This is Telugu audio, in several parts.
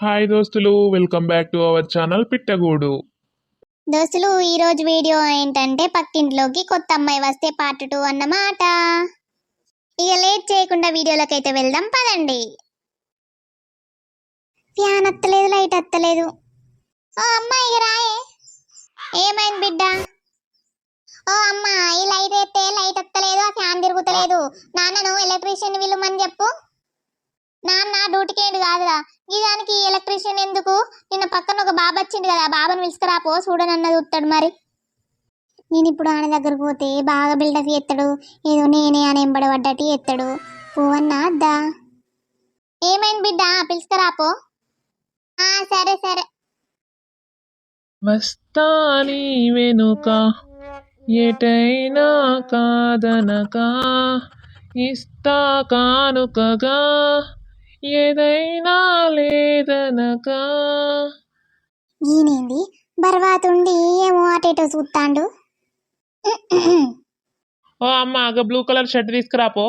హాయ్ దోస్తులు welcome back to our channel Pittagoodu. దోస్తులు ఈరోజు వీడియో ఏంటంటే పక్కింట్లోకి కొత్త అమ్మాయి వస్తే పార్ట్ టూ అన్నమాట. ఇక లేట్ చేయకుండా వీడియోలోకి అయితే వెళ్దాం పదండి. Fan అత్తలేదు light అత్తలేదు. ఓ అమ్మాయి ఇక రాయే. ఏమైంది బిడ్డ? ఓ అమ్మా ఈ లైట్ అయితే లైట్ అత్తలేదు ఆ ఫ్యాన్ తిరుగుతలేదు. నాన్నను ఎలక్ట్రీషియన్ విలుమని చెప్పు. నాన్న డ్యూటీకి ఏంటి కాదురా? ఈ దానికి ఎలక్ట్రీషియన్ ఎందుకు? నిన్న పక్కన ఒక బాబు వచ్చిండు కదా ఆ బాబాను పిలుచుకురాపో చూడనన్నది ఉత్తాడు మరి. నేను ఇప్పుడు ఆయన దగ్గరకు పోతే బాగా బిల్డప్ ఎత్తాడు ఏదో నేనే అని ఎంబడబడ్డట్టు ఎత్తాడు పోవన్నా అద్దా? ఏమైంది బిడ్డ? పిలుచుకురాపో పో సరే సరే. వస్తాని వెనుక ఎటైనా కాదనక ఇస్తా కానుకగా ఏదైనా లేదనక. ఈయనేంది బర్వాతుండి ఏమో అటు ఇటు చూస్తాండు ఓ అమ్మ ఆగ బ్లూ కలర్ షర్ట్ తీసుకురాపో.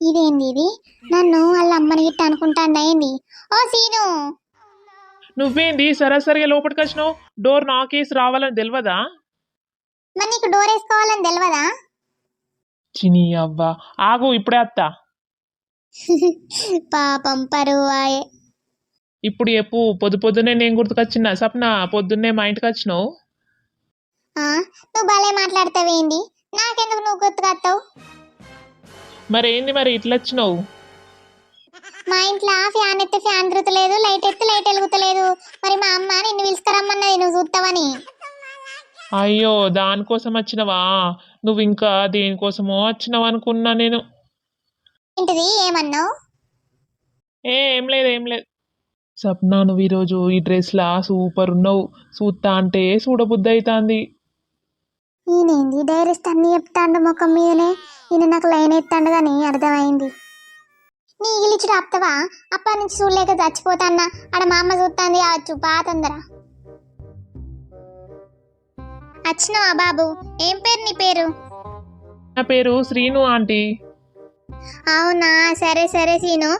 ఇదేంది ఇది? నన్ను వాళ్ళ అమ్మని గిట్ట అనుకుంటాండ ఏంది? ఓ సీను! నువ్వేంది? సరాసరిగా లోపలికి వచ్చినావు? డోర్ నాకేసి రావాలని తెలియదా మరి నీకు డోర్ వేసుకోవాలని తెలియదా చిని అవ్వ. ఆగు ఇప్పుడే అత్తా. పాపం పరువాయే. ఇప్పుడు చెప్పు పొద్దు పొద్దున్నే నేను గుర్తుకొచ్చిన. సప్న పొద్దున్నే మా ఇంటికి వచ్చినావు? ఆ, నువ్వు భలే మాట్లాడతావేంది? నాకెందుకు నువ్వు గుర్తుకొస్తావు మరి ఏంది మరి ఇట్లా వచ్చినావు? మా ఇంట్లో ఫ్యాన్ ఎత్తే ఫ్యాన్ తిరుగుతలేదు లైట్ ఎత్తే లైట్ వెలుగుతలేదు. మరి మా అమ్మ నిన్ను పిలుచుకురమ్మన్నది నువ్వు చూస్తావని అయ్యో దానికోసం వచ్చినవా? నువ్వు ఇంకా దేనికోసమో వచ్చినావు అనుకున్నా నేను. ఏంటిది? ఏమన్నావు? ఏ ఏం లేదు ఏం లేదు. సప్న నువ్వు ఈరోజు ఈ డ్రెస్లా సూపర్ ఉన్నావు. చూస్తా అంటే చూడబుద్ధి అవుతుంది ఈయనేంది? డైరెక్ట్ అన్ని చెప్తాండు ముఖం మీదనే. ఈయన నాకు లైన్ ఎత్తాండు కానీ అర్థమైంది. నీ ఇగిలిచుడు ఆపుతావా అప్పటి నుంచి చూడలేక చచ్చిపోతాన్నా. ఆడ మా అమ్మ చూస్తాంది కావచ్చు బా తొందర. వచ్చినావా బాబు? ఏం పేరు నీ పేరు? నా పేరు శ్రీను ఆంటీ. అవునా? సరే సరే సీను.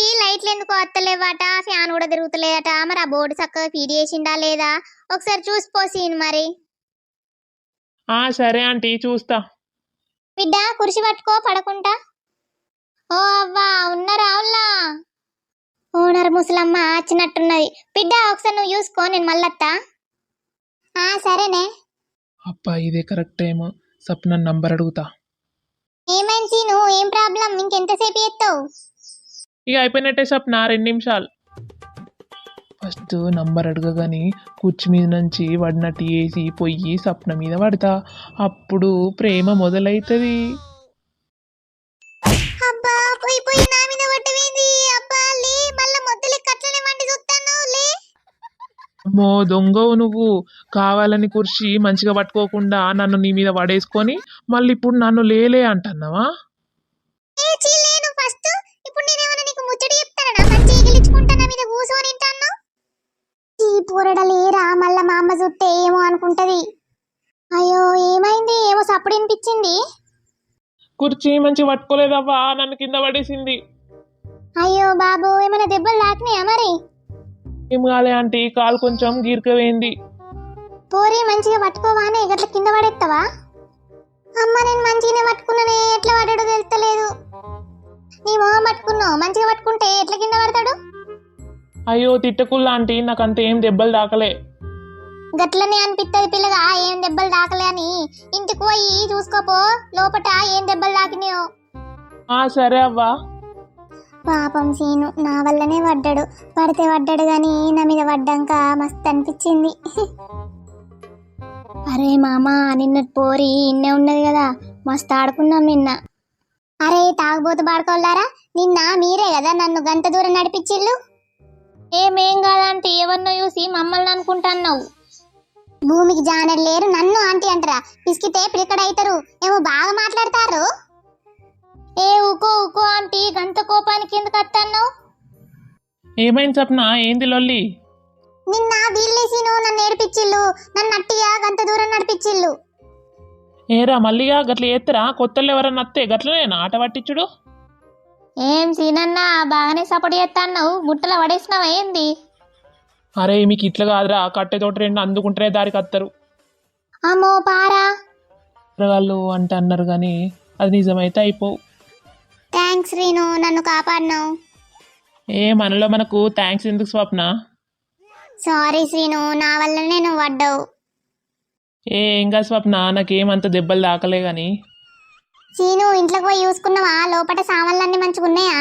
ఈ లైట్లు ఎందుకు వత్తలేవాట? ఫ్యాన్ కూడా తిరుగుతలేదట. మరి ఆ బోర్డు చక్కగా ఫీడ్ చేసిండా లేదా? ఒకసారి చూసిపో సీను మరి. ఆ సరే ఆంటీ చూస్తా. బిడ్డ కుర్చీ పట్టుకో పడకుండా ఓ అవ్వా ఉన్నారా అవులా ఓనర్ ముసలమ్మ వచ్చినట్టున్నది బిడ్డ ఒకసారి నువ్వు చూసుకో నేను మళ్ళత్తా. ఆ సరేనే. అబ్బా ఇదే కరెక్ట్ టైం సప్న నంబర్ అడుగుతా. ఏమైంది సీను? ఏం ప్రాబ్లం? ఇంకెంతసేపు చేస్తావు? ఇక అయిపోయినట్టే సప్న రెండు నిమిషాలు. ఫస్ట్ నంబర్ అడగగాని కుర్చీ మీద నుంచి పడినట్టు వేసి పొయ్యి సప్న మీద పడతా అప్పుడు ప్రేమ మొదలవుతుంది అబ్బా పోయి పోయి నా మీద పడ్డవేంది అబ్బా లే మళ్ళా మొద్దులే కట్లనే వండి చూస్తాను లే. అమ్మో దొంగవు నువ్వు. కావాలని కుర్చీ మంచిగా పట్టుకోకుండా నన్ను నీ మీద పడేసుకొని మళ్ళీ ఇప్పుడు నన్ను లేలే అంటున్నావా? ఏ చీలేను ఫస్ట్. ఇప్పుడు నేనేమన్నా నీకు ముచ్చడి చెప్తానా? మంచిగా గెలుచుకుంటా నా మీద కూర్చొని తింటాను ఈ పూరడ లేరా? మళ్ళా మా అమ్మ చూస్తే ఏమో అనుకుంటది. అయ్యో ఏమైంది? ఏమో సప్పుడు వినిపించింది. కుర్చీ మంచిగా పట్టుకోలేదవ్వా? నన్ను కింద పడేసింది. అయ్యో బాబు ఏమైనా దెబ్బలు తాకినాయా మరి? ఏం కాలే ఆంటీ కాలు కొంచెం గీరికవేయింది పోరి మంచిగా పట్టుకోవానే గట్ల కింద పడేస్తావా అమ్మ నేను మంచిగానే పట్టుకున్నానే ఎట్లా పడ్డాడో తెలుస్తలేదు నీ మొహం పట్టుకున్నావు మంచిగా పట్టుకుంటే ఎట్లా కింద పడతాడు? అయ్యో తిట్టకుల్లా ఆంటీ నాకు అంత ఏం దెబ్బలు తాకలే. గట్లనే అనిపిస్తుంది పిల్లగా ఏం దెబ్బలు తాకలే అని. ఇంటికి పోయి చూసుకోపో లోపట ఏం దెబ్బలు తాకినాయో. ఆ సరే అవ్వా. పాపం సీను నా వల్లనే పడ్డాడు. పడితే పడ్డాడు కానీ నా మీద పడ్డాక మస్తు అనిపించింది. అరే మామ నిన్న పోరి ఇన్నే ఉన్నది కదా మస్తు ఆడుకున్నాం నిన్న. అరే తాగుబోతు పాడుకోవాలారా నిన్న మీరే కదా నన్ను గంట దూరం నడిపించిల్లు ఏమేం కాదంటే ఎవరినో చూసి మమ్మల్ని అనుకుంటున్నావు భూమికి జానర్ లేరు నన్ను ఆంటీ అంటారా? పిసికితే పిరికడ అవుతారు ఏమో బాగా మాట్లాడతారు? ఏ ఊకో ఊకో ఆంటీ గంత కోపానికి ఎందుకు వస్తున్నావు ఏమైంది సప్న? ఏంది లొల్లి? నిన్న వీళ్ళేసిను నన్ను ఏడిపించిల్లు నన్ను అట్టిగా గంత దూరం నడిపించిల్లు ఏరా మల్లిగా గట్ల ఎత్తరా కొత్తలు ఎవరన్నా అత్తే గట్లనేనా ఆట పట్టించుడు? ఏం సీనన్న బాగానే సపోర్ట్ చేస్తాన్నావు బుట్టలో పడేసినావా ఏంది? అరే మీకు ఇట్లా కాదురా. కట్టెతోటి రెండు అందుకుంటేనే దారికి వస్తారు అమ్మో పారా. వాళ్ళు అంటే అన్నారు కానీ అది నిజమైతే అయిపోవు. థ్యాంక్స్ రీను నన్ను కాపాడినావు. ఏ మనలో మనకు థ్యాంక్స్ ఎందుకు స్వప్న? సారీ శ్రీను నా వల్లనే నువ్వు పడ్డావు. ఏ ఇంకా స్వప్న. నాకేమంత దెబ్బలు తాకలే కానీ సీను ఇంట్లోకి పోయి చూసుకున్నావా? లోపల సామాన్లన్నీ మంచిగా ఉన్నాయా?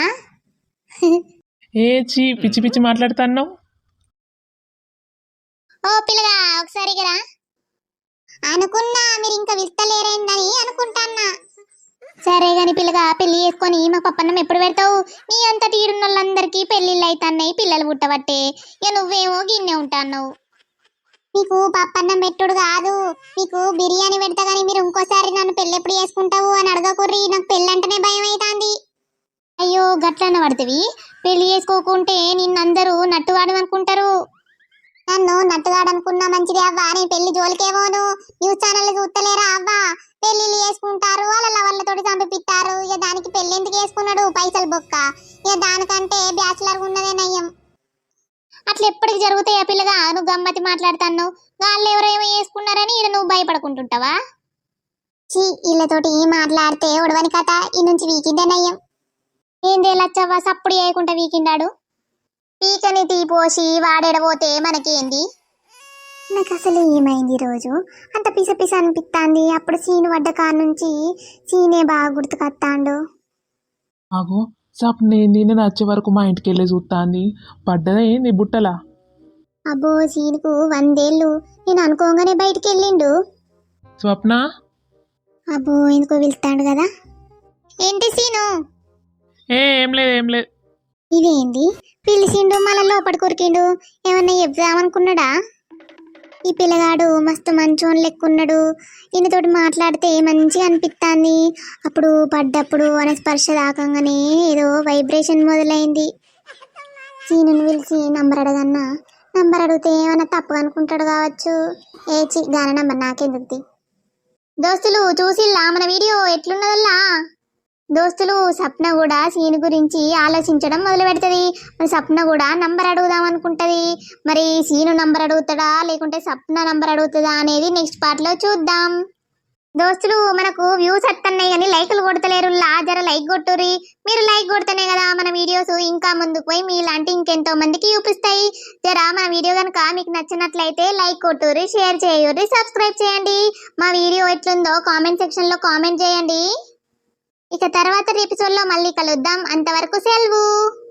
ఏ చీ పిచ్చి పిచ్చి మాట్లాడుతున్నావు? ఓ పిల్లగా ఒకసారి రా అనుకున్నా మీరు ఇంకా విస్తలేరేందని అనుకుంటాన్నా. సరే గాని పిల్లగా పెళ్ళి చేసుకొని మా పప్పన్నం ఎప్పుడు పెడతావు? నీ అంత తీరున్న వాళ్ళందరికీ పెళ్ళిళ్ళు అవుతున్నాయి పిల్లలు పుట్టబట్టే. ఇక నువ్వేమో గిన్నె ఉంటాన్నావు. నీకు పప్పన్నం పెట్టుడు కాదు. నీకు బిర్యానీ పెడతా కానీ మీరు ఇంకోసారి నన్ను పెళ్ళి ఎప్పుడు చేసుకుంటావు అని అడగకుర్రి. నాకు పెళ్ళి అంటేనే భయం అవుతుంది అయ్యో గట్లన్న పడుతుంది పెళ్ళి చేసుకోకుంటే నిన్నందరూ నట్టువాడు అనుకుంటారు నన్ను నట్టుగాడనుకున్నా మంచిది అవ్వా. నేను పెళ్ళి జోలికేమోను న్యూస్ ఛానల్ చూస్తలేరా అవ్వా? పెళ్ళిళ్ళు చేసుకుంటారు. వాళ్ళ వాళ్ళతోటి చంపిపిస్తారు ఇక దానికి పెళ్ళి ఎందుకు చేసుకున్నాడు? పైసలు బొక్క. ఇక దానికంటే బ్యాచులర్ ఉన్నదే నయ్యం. అట్లా ఎప్పటికి జరుగుతాయా పిల్లగా? నువ్వు గమ్మతి మాట్లాడుతాను వాళ్ళు ఎవరేమో చేసుకున్నారని ఈడ నువ్వు భయపడుకుంటుంటావా? చీ వీళ్ళతోటి మాట్లాడితే ఉడవని కథ. ఈ నుంచి వీకిందే నయ్యం. ఏందే లచ్చవ్వ సప్పుడు చేయకుండా వీకిండాడు పీకని తీపోసి వాడెడబోతే మనకేంది? నాకు అసలు ఏమైంది రోజు అంత పిస పిస అనిపిస్తాంది అప్పుడు సీను పడ్డ కాడ నుంచి సీనే బాగా గుర్తుకొస్తాండు ఆగో స్వప్న ఏంది? నేను వచ్చే వరకు మా ఇంటికి వెళ్ళి చూస్తాంది పడ్డదా ఏంది బుట్టలా? అబ్బో సీనుకు వందేళ్ళు. నేను అనుకోగానే బయటికి వెళ్ళిండు స్వప్న? అబ్బో ఎందుకో వెళ్తాడు కదా? ఏంటి సీను? ఏ ఏం లేదు ఏం లేదు. ఇదేంది? పిలిచిండు మళ్ళీ లోపల కొరికిండు ఏమన్నా చెప్దామనుకున్నాడా ఈ పిల్లగాడు మస్తు మంచోన్ లెక్కున్నాడు. ఈయనతోటి మాట్లాడితే మంచిగా అనిపిస్తాంది అప్పుడు పడ్డప్పుడు అనే స్పర్శ దాకంగానే ఏదో వైబ్రేషన్ మొదలైంది. సీనుని పిలిచి నంబర్ అడగన్నా? నంబర్ అడిగితే ఏమన్నా తప్పు అనుకుంటాడు కావచ్చు. ఏ దాని నంబర్ నాకెందుకు దోస్తులు చూసిల్లా? మన వీడియో ఎట్లున్నదల్లా? దోస్తులు సప్న కూడా సీన్ గురించి ఆలోచించడం మొదలు పెడుతుంది మరి సప్న కూడా నంబర్ అడుగుదాం అనుకుంటుంది. మరి సీను నంబర్ అడుగుతాడా? లేకుంటే సప్న నంబర్ అడుగుతుందా అనేది నెక్స్ట్ పార్ట్లో చూద్దాం. దోస్తులు మనకు వ్యూస్ వస్తున్నాయి కానీ లైకులు కొడతలేరు. లా జర లైక్ కొట్టుర్రి. మీరు లైక్ కొడుతున్నాయి కదా మన వీడియోస్ ఇంకా ముందుకు పోయి మీలాంటి ఇంకెంతో మందికి చూపిస్తాయి. జర మన వీడియో కనుక మీకు నచ్చినట్లయితే లైక్ కొట్టుర్రి షేర్ చేయుర్రి సబ్స్క్రైబ్ చేయండి. మా వీడియో ఎట్లుందో కామెంట్ సెక్షన్లో కామెంట్ చేయండి. ఇక తర్వాత ఎపిసోడ్లో మళ్ళీ కలుద్దాం. అంతవరకు సెలవు.